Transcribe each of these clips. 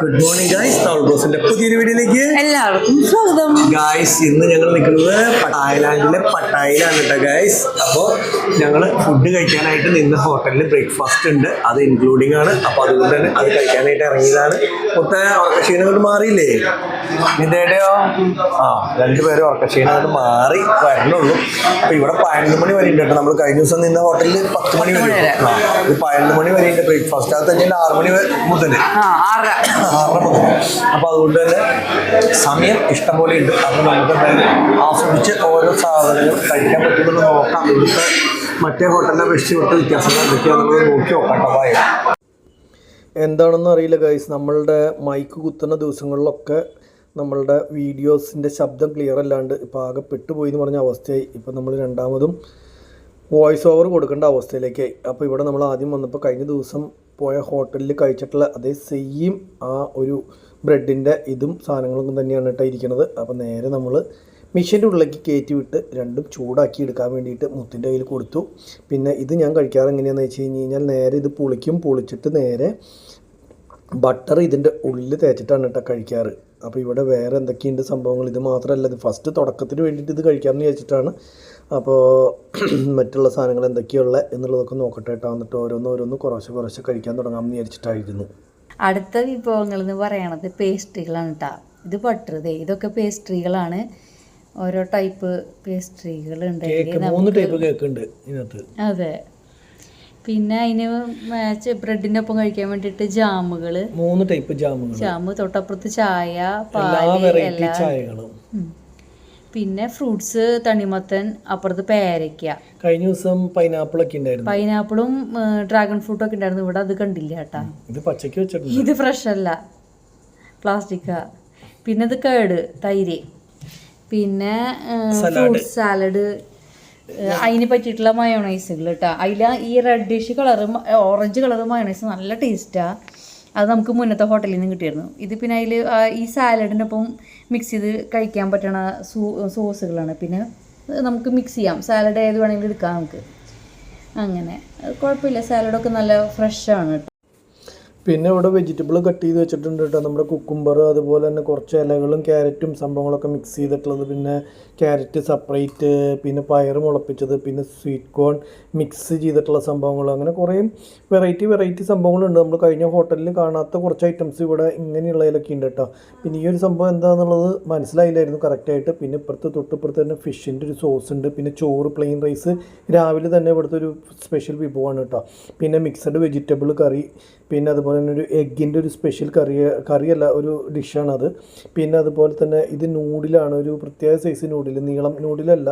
Good morning guys തൗൾ ബോസിന്റെ പുതിയൊരു വീഡിയോയിലേക്ക് എല്ലാവർക്കും സ്വാഗതം. ഗായ്സ് ഇന്ന് ഞങ്ങൾ നിൽക്കുന്നത് തായ്ലാൻഡിലെ പട്ടായിലാണ് കേട്ടോ ഗായ്സ് അപ്പോൾ ഞങ്ങൾ ഫുഡ് കഴിക്കാനായിട്ട് നിന്ന് ഹോട്ടലിൽ ബ്രേക്ക്ഫാസ്റ്റ് ഉണ്ട്. അത് ഇൻക്ലൂഡിംഗ് ആണ്. അപ്പോൾ അതുകൊണ്ട് തന്നെ അത് കഴിക്കാനായിട്ട് ഇറങ്ങിയതാണ്. മൊത്തം ഉറക്കക്ഷീണം കൊണ്ട് മാറിയില്ലേ? നിന്റെയോ ആ രണ്ടുപേരും ഉറക്കക്ഷീണം കൊണ്ട് മാറി വരണുള്ളൂ. അപ്പൊ ഇവിടെ പതിനൊന്ന് മണി വരെ ഉണ്ട് കേട്ടോ. നമ്മൾ കഴിഞ്ഞ ദിവസം നിന്ന ഹോട്ടലിൽ പത്ത് മണി വരെ ആ ഇത് പതിനൊന്ന് മണി വരെ ഉണ്ട്. ബ്രേക്ക്ഫാസ്റ്റ് അത് തന്നെ ആറ് മണി മുതൽ ആറര. മുതൽ അപ്പൊ അതുകൊണ്ട് തന്നെ സമയം ഇഷ്ടംപോലെ ഉണ്ട്. അത് നമുക്ക് ആസ്വദിച്ച് ഓരോ സാധനങ്ങൾ കഴിക്കാൻ പറ്റുമെന്ന് നോക്കാം. ഇവിടുത്തെ മറ്റേ ഹോട്ടലിനെ വെച്ച് ഇവിടുത്തെ വ്യത്യാസങ്ങൾ എന്തൊക്കെയാണെന്ന് നോക്കി നോക്കാം എന്താണെന്ന് അറിയില്ല ഗൈസ് നമ്മളുടെ മൈക്ക് കുത്തുന്ന ദിവസങ്ങളിലൊക്കെ നമ്മളുടെ വീഡിയോസിന്റെ ശബ്ദം ക്ലിയർ അല്ലാണ്ട് ഇപ്പോൾ ആകെ പെട്ടുപോയി എന്ന് പറഞ്ഞ അവസ്ഥയായി. ഇപ്പോൾ നമ്മൾ രണ്ടാമതും വോയിസ് ഓവർ കൊടുക്കേണ്ട അവസ്ഥയിലേക്കായി അപ്പോൾ ഇവിടെ നമ്മൾ ആദ്യം വന്നപ്പോൾ കഴിഞ്ഞ ദിവസം പോയ ഹോട്ടലിൽ കഴിച്ചിട്ടുള്ള അതേ സെയിം ആ ഒരു ബ്രെഡിന്റെ ഇതും സാധനങ്ങളും തന്നെയാണ് കേട്ടോ ഇരിക്കുന്നത് അപ്പോൾ നേരെ നമ്മൾ മിഷീന്റെ ഉള്ളിലേക്ക് കയറ്റി വിട്ട് രണ്ടും ചൂടാക്കി എടുക്കാൻ വേണ്ടിയിട്ട് മുത്തിന്റെ കയ്യിൽ കൊടുത്തു. പിന്നെ ഇത് ഞാൻ കഴിക്കാറ് എങ്ങനെയാണെന്ന് വെച്ച് കഴിഞ്ഞ് കഴിഞ്ഞാൽ നേരെ ഇത് പുളിക്കും പുളിച്ചിട്ട് നേരെ ബട്ടർ ഇതിന്റെ ഉള്ളിൽ തേച്ചിട്ടാണ് കേട്ടോ കഴിക്കാറ്. അപ്പോൾ ഇവിടെ വേറെ എന്തൊക്കെയുണ്ട് സംഭവങ്ങൾ? ഇത് മാത്രമല്ല ഇത് ഫസ്റ്റ് തുടക്കത്തിന് വേണ്ടിയിട്ട് ഇത് കഴിക്കാമെന്ന് വിചാരിച്ചിട്ടാണ്. അപ്പോൾ മറ്റുള്ള സാധനങ്ങൾ എന്തൊക്കെയുള്ള എന്നുള്ളതൊക്കെ നോക്കട്ടെ കേട്ടോ. എന്നിട്ട് ഓരോന്ന് ഓരോന്ന് കുറേശ്ശെ കുറേശ്ശെ കഴിക്കാൻ തുടങ്ങാമെന്ന് വിചാരിച്ചിട്ടായിരുന്നു. അടുത്ത വിഭവങ്ങൾ എന്ന് പറയണത് പേസ്ട്രികളാണ് കേട്ടോ ഇത് ദേ ഇതൊക്കെ പേസ്ട്രികളാണ്. ഓരോ ടൈപ്പ് പേസ്ട്രികൾ ഉണ്ട് മൂന്ന് ടൈപ്പ് കേക്ക് ഉണ്ട് അതെ. പിന്നെ അതിന് മാച്ച് ബ്രെഡിന്റെ ഒപ്പം കഴിക്കാൻ വേണ്ടിട്ട് ജാമുകൾ മൂന്ന് ടൈപ്പ് ജാമുകൾ. ജാമ് തൊട്ടപ്പുറത്ത് ചായ പാല എല്ലാം ചായകളും. പിന്നെ ഫ്രൂട്ട്സ് തണിമത്തൻ അപ്പുറത്ത് പേരയ്ക്ക. കഴിഞ്ഞ ദിവസം പൈനാപ്പിൾ ഒക്കെ ഉണ്ടായിരുന്നു. പൈനാപ്പിളും ഡ്രാഗൺ ഫ്രൂട്ടും ഒക്കെ ഉണ്ടായിരുന്നു. ഇവിടെ അത് കണ്ടില്ല കേട്ടാ. ഇത് പച്ചക്ക് വെച്ചിട്ടുണ്ട്. ഇത് ഫ്രഷ് അല്ല. പ്ലാസ്റ്റിക്കാ പിന്നെ ഇത് കേട് തൈര്. പിന്നെ ഫ്രൂട്ട് സാലഡ് അതിന് പറ്റിയിട്ടുള്ള മയോണൈസുകൾ കേട്ടോ അതിൽ ഈ reddish colour orange colour mayonnaise നല്ല ടേസ്റ്റാ അത് നമുക്ക് മുന്നത്തെ ഹോട്ടലിൽ നിന്ന് കിട്ടിയിരുന്നു. ഇത് പിന്നെ അതിൽ ഈ സാലഡിനൊപ്പം മിക്സ് ചെയ്ത് കഴിക്കാൻ പറ്റണ സോസുകളാണ് പിന്നെ നമുക്ക് മിക്സ് ചെയ്യാം. സാലഡ് ഏത് വേണമെങ്കിലും എടുക്കാം നമുക്ക്. അങ്ങനെ. കുഴപ്പമില്ല. സാലഡൊക്കെ നല്ല ഫ്രഷാണ് പിന്നെ ഇവിടെ വെജിറ്റബിൾ കട്ട് ചെയ്ത് വെച്ചിട്ടുണ്ട് കേട്ടോ നമ്മുടെ കുക്കുംബർ അതുപോലെ തന്നെ കുറച്ച് ഇലകളും ക്യാരറ്റും സംഭവങ്ങളൊക്കെ മിക്സ് ചെയ്തിട്ടുള്ളത്. പിന്നെ ക്യാരറ്റ് സെപ്പറേറ്റ് പിന്നെ പയർ മുളപ്പിച്ചത് പിന്നെ സ്വീറ്റ് കോൺ മിക്സ് ചെയ്തിട്ടുള്ള സംഭവങ്ങൾ. അങ്ങനെ കുറേ വെറൈറ്റി വെറൈറ്റി സംഭവങ്ങളുണ്ട്. നമ്മൾ കഴിഞ്ഞ ഹോട്ടലിൽ കാണാത്ത കുറച്ച് ഐറ്റംസ് ഇവിടെ ഇങ്ങനെയുള്ളതിലൊക്കെ ഉണ്ട് കേട്ടോ പിന്നെ ഈ ഒരു സംഭവം എന്താണെന്നുള്ളത് മനസ്സിലായില്ലായിരുന്നു കറക്റ്റായിട്ട് പിന്നെ ഇപ്പുറത്ത് തൊട്ടിപ്പുറത്ത് തന്നെ ഫിഷിന്റെ ഒരു സോസ് ഉണ്ട്. പിന്നെ ചോറ് പ്ലെയിൻ റൈസ് രാവിലെ തന്നെ ഇവിടുത്തെ ഒരു സ്പെഷ്യൽ വിഭവമാണ് കേട്ടോ പിന്നെ മിക്സഡ് വെജിറ്റബിൾ കറി പിന്നെ അതുപോലെ തന്നെ ഒരു എഗ്ഗിന്റെ ഒരു സ്പെഷ്യൽ കറി കറിയല്ല ഒരു ഡിഷാണത് പിന്നെ അതുപോലെ തന്നെ ഇത് നൂഡിലാണ് ഒരു പ്രത്യേക സൈസ് നൂഡിൽ നീളം നൂഡിലല്ല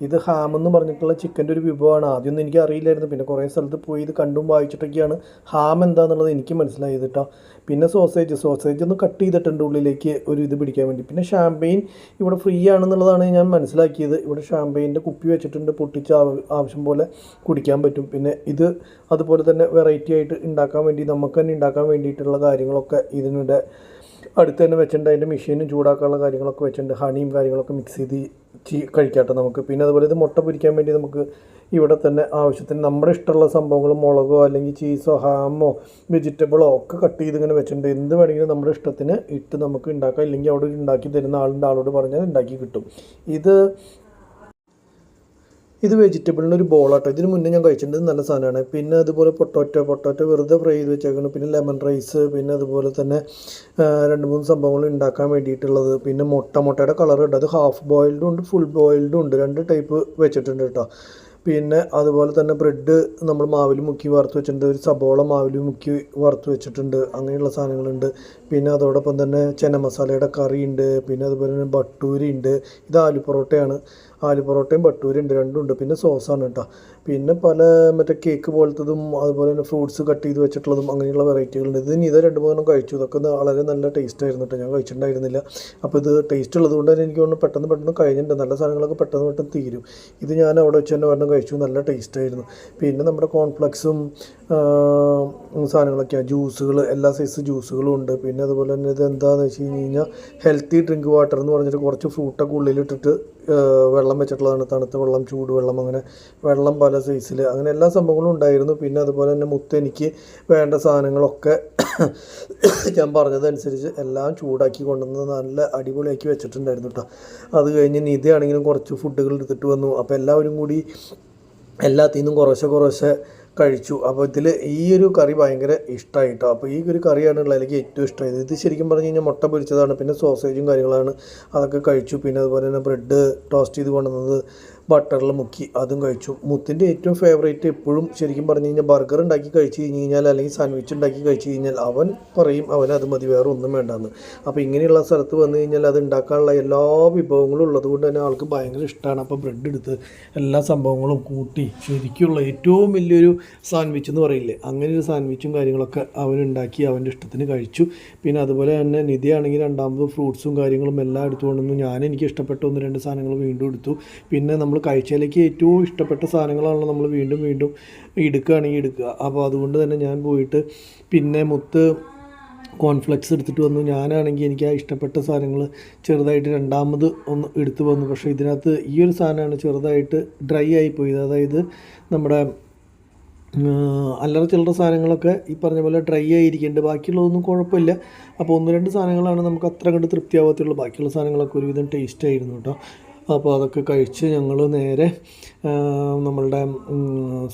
ഇത് ഹാം എന്ന് പറഞ്ഞിട്ടുള്ള ചിക്കന്റെ ഒരു വിഭവമാണ്. ആദ്യമൊന്നും എനിക്ക് അറിയില്ലായിരുന്നു. പിന്നെ കുറേ സ്ഥലത്ത് പോയി ഇത് കണ്ടും വായിച്ചിട്ടൊക്കെയാണ് ഹാം എന്താണെന്നുള്ളത് എനിക്ക് മനസ്സിലായത് കേട്ടോ പിന്നെ സോസേജ് സോസേജ് ഒന്ന് കട്ട് ചെയ്തിട്ടുണ്ട് ഉള്ളിലേക്ക് ഒരു ഇത് പിടിക്കാൻ വേണ്ടി. പിന്നെ ഷാമ്പെയിൻ ഇവിടെ ഫ്രീ ആണെന്നുള്ളതാണ് ഞാൻ മനസ്സിലാക്കിയത്. ഇവിടെ ഷാമ്പെയിന്റെ കുപ്പി വെച്ചിട്ടുണ്ട് പൊട്ടിച്ച് ആവശ്യം പോലെ കുടിക്കാൻ പറ്റും. പിന്നെ ഇത് അതുപോലെ തന്നെ വെറൈറ്റി ആയിട്ട് ഉണ്ടാക്കാൻ വേണ്ടി നമുക്ക് തന്നെ ഉണ്ടാക്കാൻ വേണ്ടിയിട്ടുള്ള കാര്യങ്ങളൊക്കെ ഇതിനിടെ അടുത്ത് തന്നെ വെച്ചിട്ടുണ്ട്. അതിന്റെ മെഷീനും ചൂടാക്കാനുള്ള കാര്യങ്ങളൊക്കെ വെച്ചിട്ടുണ്ട്. ഹണിയും കാര്യങ്ങളൊക്കെ മിക്സ് ചെയ്ത് ചീ- കഴിക്കാട്ടോ നമുക്ക്. പിന്നെ അതുപോലെ ഇത് മുട്ട പൊരിക്കാൻ വേണ്ടി നമുക്ക് ഇവിടെ തന്നെ ആവശ്യത്തിന് നമ്മുടെ ഇഷ്ടമുള്ള സംഭവങ്ങൾ മുളകോ അല്ലെങ്കിൽ ചീസോ ഹാമോ വെജിറ്റബിളോ ഒക്കെ കട്ട് ചെയ്ത് ഇങ്ങനെ വെച്ചിട്ടുണ്ട്. എന്ത് വേണമെങ്കിലും നമ്മുടെ ഇഷ്ടത്തിന് ഇട്ട് നമുക്ക് ഉണ്ടാക്കാം. ഇല്ലെങ്കിൽ അവിടെ ഉണ്ടാക്കി തരുന്ന ആളുണ്ട്. ആളോട് പറഞ്ഞാൽ ഉണ്ടാക്കി കിട്ടും. ഇത് ഇത് വെജിറ്റബിളിന്റെ ഒരു ബോളാട്ടോ ഇതിന് മുന്നേ ഞാൻ കഴിച്ചിട്ടുണ്ട് നല്ല സാധനമാണ്. പിന്നെ അതുപോലെ പൊട്ടോറ്റോ പൊട്ടോറ്റോ വെറുതെ ഫ്രൈ ചെയ്ത് വെച്ചേക്കണം. പിന്നെ ലെമൺ റൈസ് പിന്നെ അതുപോലെ തന്നെ രണ്ട് മൂന്ന് സംഭവങ്ങൾ ഉണ്ടാക്കാൻ വേണ്ടിയിട്ടുള്ളത്. പിന്നെ മുട്ട മുട്ടയുടെ കളർ ഉണ്ട്. അത് ഹാഫ് ബോയിൽഡും ഉണ്ട് ഫുൾ ബോയിൽഡും ഉണ്ട്. രണ്ട് ടൈപ്പ് വെച്ചിട്ടുണ്ട് കേട്ടോ. പിന്നെ അതുപോലെ തന്നെ ബ്രെഡ് നമ്മൾ മാവിൽ മുക്കി വറുത്ത് വെച്ചിട്ടുണ്ട്. ഒരു സബോള മാവിൽ മുക്കി വറുത്ത് വെച്ചിട്ടുണ്ട്. അങ്ങനെയുള്ള സാധനങ്ങളുണ്ട്. പിന്നെ അതോടൊപ്പം തന്നെ ചെന മസാലയുടെ കറിയുണ്ട്. പിന്നെ അതുപോലെ തന്നെ ബട്ടൂരി ഉണ്ട് ഇത് ആലു പൊറോട്ടയാണ്. ആലു പൊറോട്ടയും ബട്ടൂരി ഉണ്ട് രണ്ടും ഉണ്ട്. പിന്നെ സോസാണ് കേട്ടോ. പിന്നെ പല മറ്റേ കേക്ക് പോലത്തതും അതുപോലെ തന്നെ ഫ്രൂട്ട്സ് കട്ട് ചെയ്ത് വെച്ചിട്ടുള്ളതും അങ്ങനെയുള്ള വെറൈറ്റികളുണ്ട് ഇത് ഇതാ രണ്ട് മൂന്നെണ്ണം കഴിച്ചു. ഇതൊക്കെ വളരെ നല്ല ടേസ്റ്റ് ആയിരുന്നു കേട്ടോ. ഞാൻ കഴിച്ചിട്ടുണ്ടായിരുന്നില്ല. അപ്പോൾ ഇത് ടേസ്റ്റ് ഉള്ളതുകൊണ്ട് തന്നെ എനിക്ക് തോന്നുന്നു പെട്ടെന്ന് പെട്ടെന്ന് കഴിഞ്ഞിട്ടുണ്ട്. നല്ല സാധനങ്ങളൊക്കെ പെട്ടെന്ന് പെട്ടെന്ന് തീരും. ഇത് ഞാൻ അവിടെ വെച്ച് തന്നെ ഒരെണ്ണം കഴിച്ചു. നല്ല ടേസ്റ്റ് ആയിരുന്നു. പിന്നെ നമ്മുടെ കോൺഫ്ലെക്സും സാധനങ്ങളൊക്കെയാണ് ജ്യൂസുകൾ എല്ലാ സൈസ് ജ്യൂസുകളും ഉണ്ട്. പിന്നെ അതുപോലെ തന്നെ ഇത് എന്താണെന്ന് വെച്ച് കഴിഞ്ഞ് കഴിഞ്ഞാൽ ഹെൽത്തി ഡ്രിങ്ക് വാട്ടർ എന്ന് പറഞ്ഞിട്ട് കുറച്ച് ഫ്രൂട്ടൊക്കെ ഉള്ളിലിട്ടിട്ട് വെള്ളം വെച്ചിട്ടുള്ളതാണ്. തണുത്ത വെള്ളം ചൂടുവെള്ളം അങ്ങനെ വെള്ളം പല സൈസിൽ അങ്ങനെ എല്ലാ സംഭവങ്ങളും ഉണ്ടായിരുന്നു. പിന്നെ അതുപോലെ തന്നെ മുത്ത് എനിക്ക് വേണ്ട സാധനങ്ങളൊക്കെ ഞാൻ പറഞ്ഞതനുസരിച്ച് എല്ലാം ചൂടാക്കി കൊണ്ടുവന്ന് നല്ല അടിപൊളിയാക്കി വെച്ചിട്ടുണ്ടായിരുന്നു കേട്ടോ അത് കഴിഞ്ഞ് നിധിയാണെങ്കിലും കുറച്ച് ഫുഡുകൾ എടുത്തിട്ട് വന്നു. അപ്പോൾ എല്ലാവരും കൂടി എല്ലാത്തിൽ നിന്നും കുറേശ്ശെ കുറേശ്ശെ കഴിച്ചു. അപ്പോൾ ഇതിൽ ഈ ഒരു കറി ഭയങ്കര ഇഷ്ടമായി കേട്ടോ അപ്പോൾ ഈ ഒരു കറിയാണ് എനിക്ക് ഏറ്റവും ഇഷ്ടമായത് ഇത് ശരിക്കും പറഞ്ഞു കഴിഞ്ഞാൽ മുട്ട പൊരിച്ചതാണ് പിന്നെ സോസേജും കാര്യങ്ങളാണ്. അതൊക്കെ കഴിച്ചു. പിന്നെ അതുപോലെ തന്നെ ബ്രെഡ് ടോസ്റ്റ് ചെയ്ത് കൊണ്ടുവന്നത് ബട്ടറിൽ മുക്കി അതും കഴിച്ചു. മുത്തിന്റെ ഏറ്റവും ഫേവറേറ്റ് എപ്പോഴും ശരിക്കും പറഞ്ഞു കഴിഞ്ഞാൽ ബർഗർ ഉണ്ടാക്കി കഴിച്ച് കഴിഞ്ഞ് കഴിഞ്ഞാൽ അല്ലെങ്കിൽ സാൻഡ്വിച്ച് ഉണ്ടാക്കി കഴിച്ച് കഴിഞ്ഞാൽ അവൻ പറയും അവൻ അത് മതി വേറെ ഒന്നും വേണ്ടെന്ന്. അപ്പോൾ ഇങ്ങനെയുള്ള സ്ഥലത്ത് വന്നു കഴിഞ്ഞാൽ അത് ഉണ്ടാക്കാനുള്ള എല്ലാ വിഭവങ്ങളും ഉള്ളത് കൊണ്ട് തന്നെ ആൾക്ക് ഭയങ്കര ഇഷ്ടമാണ് അപ്പോൾ ബ്രെഡ് എടുത്ത് എല്ലാ സംഭവങ്ങളും കൂട്ടി ശരിക്കുള്ള ഏറ്റവും വലിയൊരു സാൻഡ്വിച്ച് എന്ന് പറയില്ലേ? അങ്ങനെ ഒരു സാൻഡ്വിച്ചും കാര്യങ്ങളൊക്കെ അവൻ ഉണ്ടാക്കി അവന്റെ ഇഷ്ടത്തിന് കഴിച്ചു. പിന്നെ അതുപോലെ തന്നെ നിധിയാണെങ്കിൽ രണ്ടാമത് ഫ്രൂട്ട്സും കാര്യങ്ങളും എല്ലാം എടുത്തു എടുത്തുകൊണ്ടുവന്നു ഞാൻ എനിക്ക് ഇഷ്ടപ്പെട്ട ഒന്ന് രണ്ട് സാധനങ്ങൾ വീണ്ടും എടുത്തു. പിന്നെ നമ്മൾ കഴിച്ചതിലേക്ക് ഏറ്റവും ഇഷ്ടപ്പെട്ട സാധനങ്ങളാണല്ലോ നമ്മൾ വീണ്ടും വീണ്ടും എടുക്കുകയാണെങ്കിൽ എടുക്കുക. അപ്പോൾ അതുകൊണ്ട് തന്നെ ഞാൻ പോയിട്ട് പിന്നെ മുത്ത് കോൺഫ്ലെക്സ് എടുത്തിട്ട് വന്നു. ഞാനാണെങ്കിൽ എനിക്ക് ആ ഇഷ്ടപ്പെട്ട സാധനങ്ങൾ ചെറുതായിട്ട് രണ്ടാമത് ഒന്ന് എടുത്തു വന്നു. പക്ഷേ ഇതിനകത്ത് ഈ ഒരു സാധനമാണ് ചെറുതായിട്ട് ഡ്രൈ ആയി പോയത്. അതായത് നമ്മുടെ അല്ലറ ചില്ലറ സാധനങ്ങളൊക്കെ ഈ പറഞ്ഞ പോലെ ഡ്രൈ ആയിരിക്കുന്നുണ്ട് ബാക്കിയുള്ളതൊന്നും കുഴപ്പമില്ല. അപ്പോൾ ഒന്ന് രണ്ട് സാധനങ്ങളാണ് നമുക്ക് അത്ര കണ്ട് തൃപ്തിയാവാത്തുള്ളൂ. ബാക്കിയുള്ള സാധനങ്ങളൊക്കെ ഒരുവിധം ടേസ്റ്റ് ആയിരുന്നു കേട്ടോ. അപ്പോൾ അതൊക്കെ കഴിച്ച് ഞങ്ങൾ നേരെ നമ്മളുടെ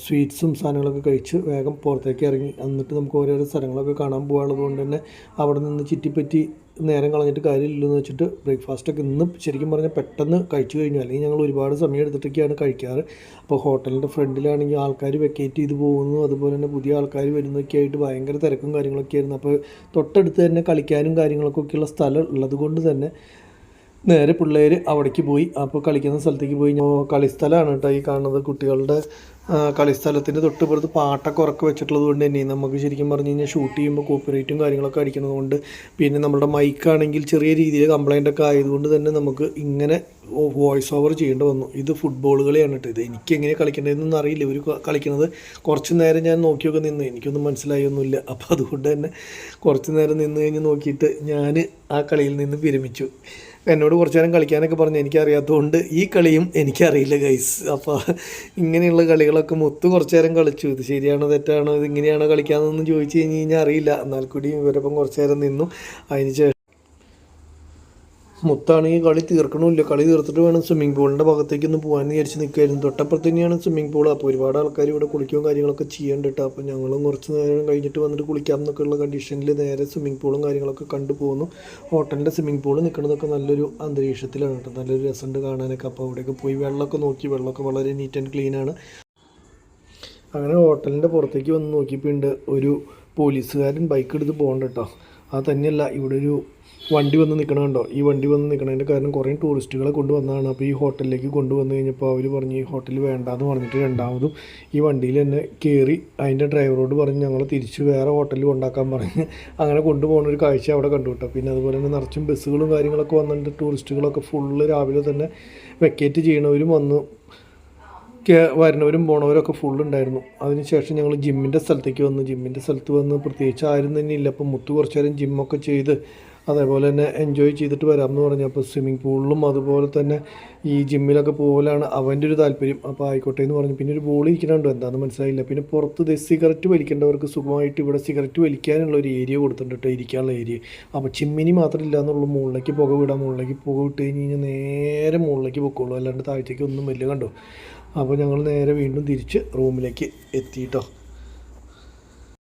സ്വീറ്റ്സും സാധനങ്ങളൊക്കെ കഴിച്ച് വേഗം പുറത്തേക്ക് ഇറങ്ങി. എന്നിട്ട് നമുക്ക് ഓരോരോ സ്ഥലങ്ങളൊക്കെ കാണാൻ പോകാനുള്ളത് കൊണ്ട് തന്നെ അവിടെ നിന്ന് ചുറ്റിപ്പറ്റി നേരം കളഞ്ഞിട്ട് കാര്യമില്ലെന്ന് വെച്ചിട്ട് ബ്രേക്ക്ഫാസ്റ്റൊക്കെ ഇന്ന് ശരിക്കും പറഞ്ഞാൽ പെട്ടെന്ന് കഴിച്ചു കഴിഞ്ഞു. അല്ലെങ്കിൽ ഞങ്ങൾ ഒരുപാട് സമയം എടുത്തിട്ടൊക്കെയാണ് കഴിക്കാറ്. അപ്പോൾ ഹോട്ടലിന്റെ ഫ്രണ്ടിലാണെങ്കിൽ ആൾക്കാർ വെക്കേറ്റ് ചെയ്ത് പോകുന്നു. അതുപോലെ തന്നെ പുതിയ ആൾക്കാർ വരുന്നതൊക്കെ ആയിട്ട് ഭയങ്കര തിരക്കും കാര്യങ്ങളൊക്കെ ആയിരുന്നു. അപ്പോൾ തൊട്ടടുത്ത് തന്നെ കളിക്കാനും കാര്യങ്ങൾക്കൊക്കെയുള്ള സ്ഥലം ഉള്ളത് കൊണ്ട് തന്നെ നേരെ പിള്ളേർ അവിടേക്ക് പോയി. അപ്പോൾ കളിക്കുന്ന സ്ഥലത്തേക്ക് പോയി. കളിസ്ഥലമാണ് കേട്ടോ ഈ കാണുന്നത് കുട്ടികളുടെ കളിസ്ഥലത്തിന്റെ തൊട്ടുപുറത്ത് പാട്ടൊക്കെ ഉറക്കെ വെച്ചിട്ടുള്ളത് കൊണ്ട് തന്നെ നമുക്ക് ശരിക്കും പറഞ്ഞു കഴിഞ്ഞാൽ ഷൂട്ട് ചെയ്യുമ്പോൾ കോപ്പിറൈറ്റും കാര്യങ്ങളൊക്കെ അടിക്കുന്നത് കൊണ്ട് പിന്നെ നമ്മുടെ മൈക്കാണെങ്കിൽ ചെറിയ രീതിയിൽ കംപ്ലൈന്റ് ഒക്കെ ആയതുകൊണ്ട് തന്നെ നമുക്ക് ഇങ്ങനെ വോയിസ് ഓവർ ചെയ്യേണ്ടി വന്നു. ഇത് ഫുട്ബോൾ കളിയാണ് കേട്ടോ. ഇത് എനിക്ക് എങ്ങനെ കളിക്കേണ്ടതെന്നൊന്നും അറിയില്ല. ഇവർ കളിക്കുന്നത് കുറച്ച് നേരം ഞാൻ നോക്കിയൊക്കെ നിന്ന് എനിക്കൊന്നും മനസ്സിലായൊന്നുമില്ല. അപ്പോൾ അതുകൊണ്ട് തന്നെ കുറച്ച് നേരം നിന്ന് കഴിഞ്ഞ് നോക്കിയിട്ട് ഞാൻ ആ കളിയിൽ നിന്ന് വിരമിച്ചു. എന്നോട് കുറച്ച് നേരം കളിക്കാനൊക്കെ പറഞ്ഞു എനിക്കറിയാത്തതുകൊണ്ട് ഈ കളിയും എനിക്കറിയില്ല ഗൈസ് അപ്പോൾ ഇങ്ങനെയുള്ള കളികളൊക്കെ മൊത്ത് കുറച്ച് നേരം കളിച്ചു. ഇത് ശരിയാണോ തെറ്റാണോ ഇത് ഇങ്ങനെയാണോ കളിക്കാമെന്നൊന്നും ചോദിച്ചു കഴിഞ്ഞ് കഴിഞ്ഞാൽ അറിയില്ല. എന്നാൽ കൂടി ഇവരൊപ്പം കുറച്ച് നേരം നിന്നു. അതിന് ശേഷം മുത്താണെങ്കിൽ കളി തീർക്കണമില്ല. കളി തീർത്തിട്ട് വേണം സ്വിമ്മിംഗ് പൂളിന്റെ ഭാഗത്തേക്കൊന്ന് പോകാൻ വിചാരിച്ച് നിൽക്കുമായിരുന്നു തൊട്ടപ്പുറത്ത് തന്നെയാണ് സ്വിമ്മിംഗ് പൂൾ അപ്പോൾ ഒരുപാട് ആൾക്കാർ ഇവിടെ കുളിക്കുകയും കാര്യങ്ങളൊക്കെ ചെയ്യേണ്ടിട്ട് അപ്പോൾ ഞങ്ങളും കുറച്ച് നേരം കഴിഞ്ഞിട്ട് വന്നിട്ട് കുളിക്കാം എന്നൊക്കെയുള്ള കണ്ടീഷനിൽ നേരെ സ്വിമ്മിംഗ് പൂളും കാര്യങ്ങളൊക്കെ കണ്ടു പോകുന്നു ഹോട്ടലിന്റെ സ്വിമ്മിംഗ് പൂൾ നിൽക്കുന്നതൊക്കെ നല്ലൊരു അന്തരീക്ഷത്തിലാണ് കേട്ടോ നല്ലൊരു രസമുണ്ട് കാണാനൊക്കെ. അപ്പോൾ അവിടെയൊക്കെ പോയി വെള്ളമൊക്കെ നോക്കി. വെള്ളമൊക്കെ വളരെ നീറ്റ് ആൻഡ് ആണ്. അങ്ങനെ ഹോട്ടലിന്റെ പുറത്തേക്ക് വന്ന് നോക്കിയപ്പോൾ ഉണ്ട് ഒരു പോലീസുകാരൻ ബൈക്ക് എടുത്ത് പോകണ്ട കേട്ടോ അത് തന്നെയല്ല ഇവിടെ ഒരു വണ്ടി വന്ന് നിൽക്കണ കണ്ടോ? ഈ വണ്ടി വന്ന് നിൽക്കണതിന്റെ കാരണം കുറേ ടൂറിസ്റ്റുകളെ കൊണ്ടുവന്നതാണ്. അപ്പോൾ ഈ ഹോട്ടലിലേക്ക് കൊണ്ടുവന്ന് കഴിഞ്ഞപ്പോൾ അവർ പറഞ്ഞ് ഈ ഹോട്ടൽ വേണ്ടാന്ന് പറഞ്ഞിട്ട് രണ്ടാമതും ഈ വണ്ടിയിൽ തന്നെ കയറി അതിന്റെ ഡ്രൈവറോട് പറഞ്ഞ് ഞങ്ങൾ തിരിച്ച് വേറെ ഹോട്ടലിൽ കൊണ്ടാക്കാൻ പറഞ്ഞ് അങ്ങനെ കൊണ്ടുപോകുന്ന ഒരു കാഴ്ച അവിടെ കണ്ടു കേട്ടോ. പിന്നെ അതുപോലെ തന്നെ നിറച്ചും ബസ്സുകളും കാര്യങ്ങളൊക്കെ വന്നിട്ട് ടൂറിസ്റ്റുകളൊക്കെ ഫുള്ള് രാവിലെ തന്നെ വെക്കേറ്റ് ചെയ്യണവരും വന്നു. വരുന്നവരും പോണവരൊക്കെ ഫുൾ ഉണ്ടായിരുന്നു. അതിനുശേഷം ഞങ്ങൾ ജിമ്മിന്റെ സ്ഥലത്തേക്ക് വന്നു. ജിമ്മിന്റെ സ്ഥലത്ത് വന്ന് പ്രത്യേകിച്ച് ആരും തന്നെ ഇല്ല. അപ്പം മുത്തു കുറച്ച് നേരം ജിമ്മൊക്കെ ചെയ്ത് അതേപോലെ തന്നെ എൻജോയ് ചെയ്തിട്ട് വരാമെന്ന് പറഞ്ഞു. അപ്പോൾ സ്വിമ്മിംഗ് പൂളിലും അതുപോലെ തന്നെ ഈ ജിമ്മിലൊക്കെ പോകലാണ് അവന്റെ ഒരു താല്പര്യം. അപ്പോൾ ആയിക്കോട്ടെ എന്ന് പറഞ്ഞു. പിന്നെ ഒരു ബോൾ ഇരിക്കണുണ്ടോ എന്താണെന്ന് മനസ്സിലായില്ല. പിന്നെ പുറത്ത് സിഗരറ്റ് വലിക്കേണ്ടവർക്ക് സുഖമായിട്ട് ഇവിടെ സിഗരറ്റ് വലിക്കാനുള്ള ഒരു ഏരിയ കൊടുത്തിട്ടുണ്ട് ഇരിക്കാനുള്ള ഏരിയ അപ്പോൾ ചിമ്മിനി മാത്രം എന്നുള്ളൂ. മുകളിലേക്ക് പുക വിടാം. മുകളിലേക്ക് പുക വിട്ട് കഴിഞ്ഞ് കഴിഞ്ഞാൽ നേരെ മുകളിലേക്ക് പൊക്കോളൂ. അല്ലാണ്ട് താഴത്തേക്ക് ഒന്നും വലിയ കണ്ടോ? അപ്പോൾ ഞങ്ങൾ നേരെ വീണ്ടും തിരിച്ച് റൂമിലേക്ക് എത്തിയിട്ടോ.